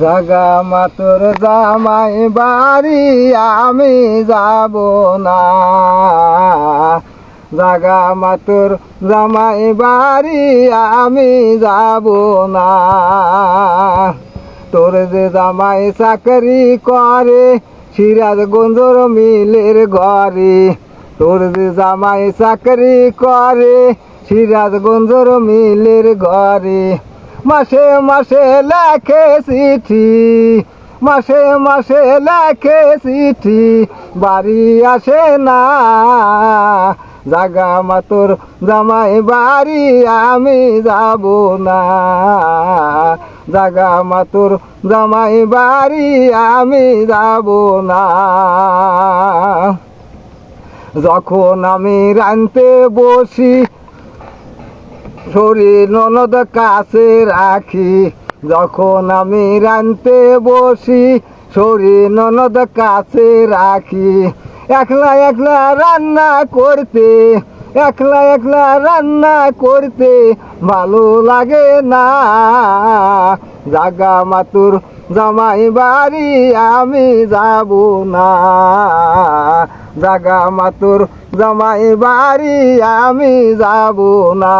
জাগা মাতর জামাই বাড়ি আমি যাব না। জাগা মাতর জামাই বাড়ি আমি যাব না। তোর যে জামাই চাকরি করে, সিরাজ গঞ্জর মিলের ঘরে। তোর যে জামাই চাকরি করে, সিরাজ গঞ্জর মিলের ঘরে। মাসে মাসে লেখে চিঠি, মাসে মাসে লেখে চিঠি, বাড়ি আসে না, জাগা মাতর জামাই বাড়ি আমি যাব না, জাগা মাতর জামাই বাড়ি আমি যাব না। যখন আমি রানতে বসি শরীর ননদ কাছে রাখি যখন আমি রানতে বসি, শরীর ননদ কাছে রাখি একলা একলা রান্না করতে, একলা একলা রান্না করতে ভালো লাগে না। জাগা মাতুর জামাই বাড়ি আমি যাব না। জাগা মাতুর জামাই বাড়ি আমি যাব না।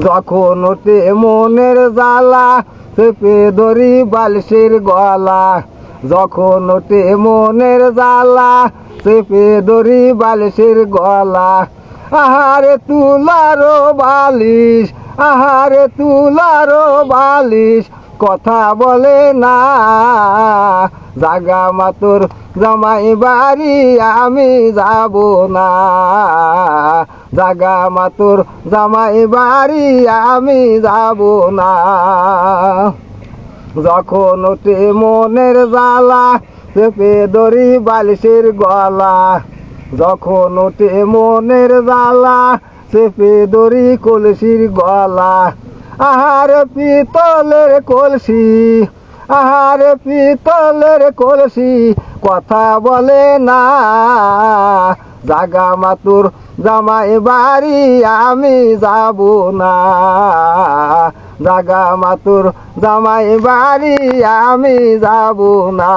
যখন ওতে মনের জ্বালা, চেপে ধরি বালিশের গলা। যখন ওতে মনের জ্বালা, চেপে ধরি বালিশের গলা। আহারে তুলারো বালিশ আহারে তুলারো বালিশ, কথা বলে না। জাগা মাতুর জামাই বাড়ি আমি যাব না। জাগা মাতুর জামাই বাড়ি আমি যাব না। যখন ওঠে মনের জ্বালা, চেপে ধরি বালিশের গলা। যখন ওঠে মনের জ্বালা চেপে ধরি কলসির গলা। আহার পিতলের কলসি, আহার পিতলের কলসি, কথা বলে না। জাগা মাতুর জামাই বাড়ি আমি যাব না। জাগা মাতুর জামাই বাড়ি আমি যাব না।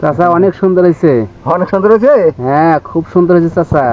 চাচা অনেক সুন্দর হয়েছে। অনেক সুন্দর হয়েছে? হ্যাঁ খুব সুন্দর হয়েছে চাচা।